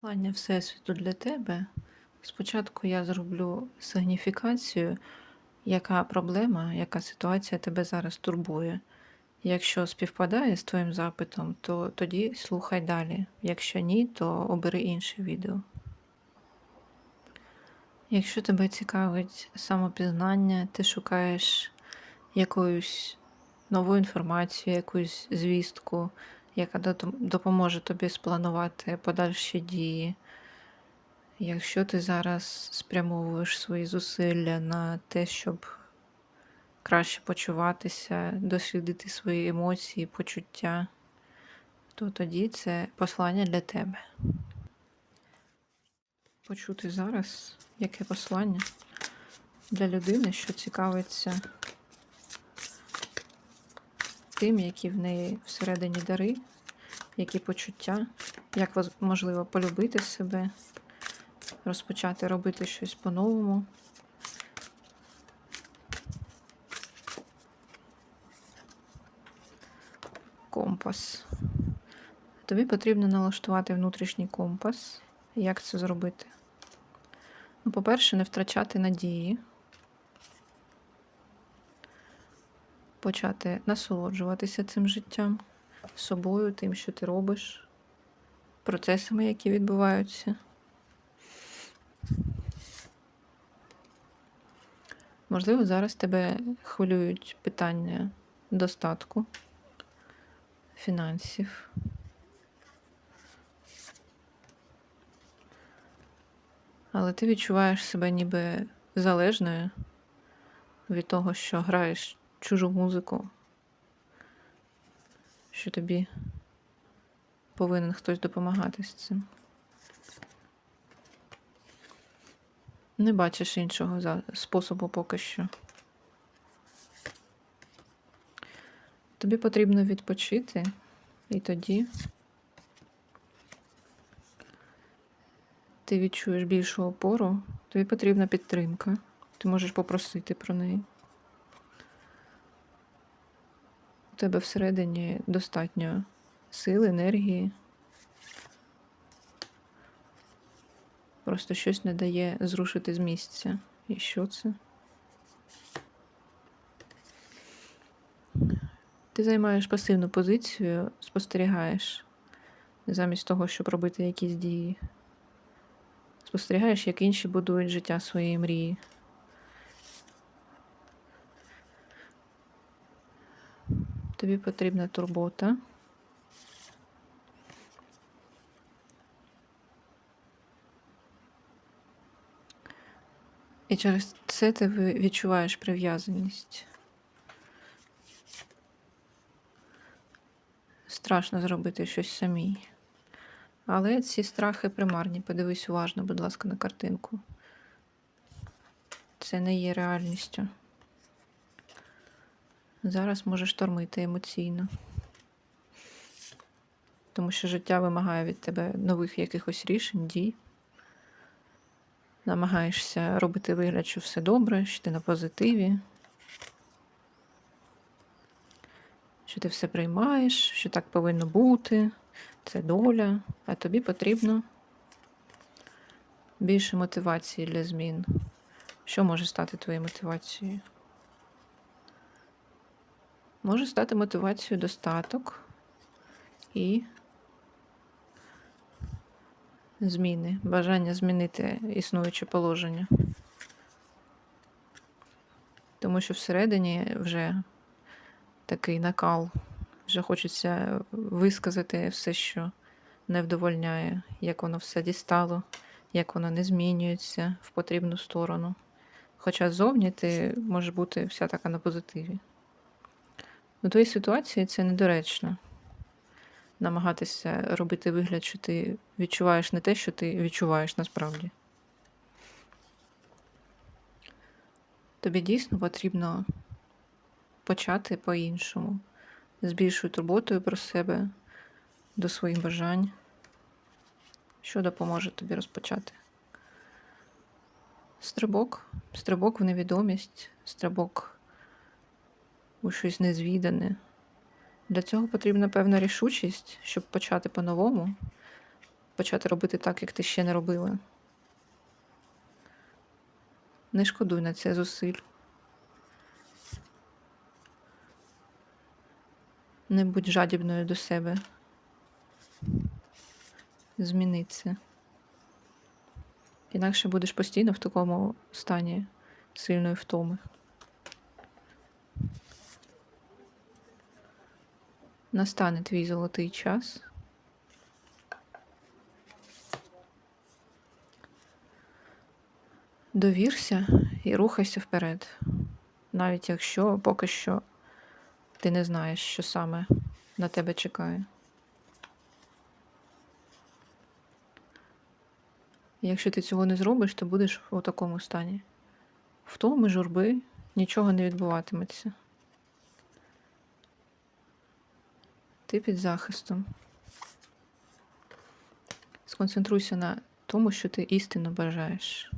Послання Всесвіту для тебе. Спочатку я зроблю сигніфікацію, яка проблема, яка ситуація тебе зараз турбує. Якщо співпадає з твоїм запитом, то тоді слухай далі. Якщо ні, то обери інше відео. Якщо тебе цікавить самопізнання, ти шукаєш якусь нову інформацію, якусь звістку, яка допоможе тобі спланувати подальші дії. Якщо ти зараз спрямовуєш свої зусилля на те, щоб краще почуватися, дослідити свої емоції, почуття, то тоді це послання для тебе. Почути зараз, яке послання для людини, що цікавиться тим, які в неї всередині дари, які почуття, як можливо полюбити себе, розпочати робити щось по-новому. Компас. Тобі потрібно налаштувати внутрішній компас. Як це зробити? Ну, по-перше, не втрачати надії, почати насолоджуватися цим життям, собою, тим, що ти робиш, процесами, які відбуваються. Можливо, зараз тебе хвилюють питання достатку, фінансів. Але ти відчуваєш себе ніби залежною від того, що граєш чужу музику, що тобі повинен хтось допомагати з цим. Не бачиш іншого способу поки що. Тобі потрібно відпочити, і тоді ти відчуєш більшу опору, тобі потрібна підтримка. Ти можеш попросити про неї. У тебе всередині достатньо сил, енергії. Просто щось не дає зрушити з місця. І що це? Ти займаєш пасивну позицію, спостерігаєш, замість того, щоб робити якісь дії. Спостерігаєш, як інші будують життя своєї мрії. Тобі потрібна турбота. І через це ти відчуваєш прив'язаність. Страшно зробити щось самій. Але ці страхи примарні. Подивись уважно, будь ласка, на картинку. Це не є реальністю. Зараз може штормити емоційно. Тому що життя вимагає від тебе нових якихось рішень, дій. Намагаєшся робити вигляд, що все добре, що ти на позитиві, що ти все приймаєш, що так повинно бути, це доля, а тобі потрібно більше мотивації для змін. Що може стати твоєю мотивацією? Може стати мотивацією достаток і зміни, бажання змінити існуюче положення. Тому що всередині вже такий накал, вже хочеться висказати все, що не вдовольняє, як воно все дістало, як воно не змінюється в потрібну сторону. Хоча ззовні ти можеш бути вся така на позитиві. У твоїй ситуації це недоречно. Намагатися робити вигляд, що ти відчуваєш не те, що ти відчуваєш насправді. Тобі дійсно потрібно почати по-іншому, з більшою турботою про себе, до своїх бажань, що допоможе тобі розпочати. Стрибок, стрибок в невідомість, стрибок у щось незвідане. Для цього потрібна певна рішучість, щоб почати по-новому, почати робити так, як ти ще не робила. Не шкодуй на це зусиль. Не будь жадібною до себе. Зміни. Інакше будеш постійно в такому стані сильної втоми. Настане твій золотий час. Довірся і рухайся вперед, навіть якщо поки що ти не знаєш, що саме на тебе чекає. Якщо ти цього не зробиш, то будеш у такому стані. Втоми, журби, нічого не відбуватиметься. Ти під захистом. Сконцентруйся на тому, що ти істинно бажаєш.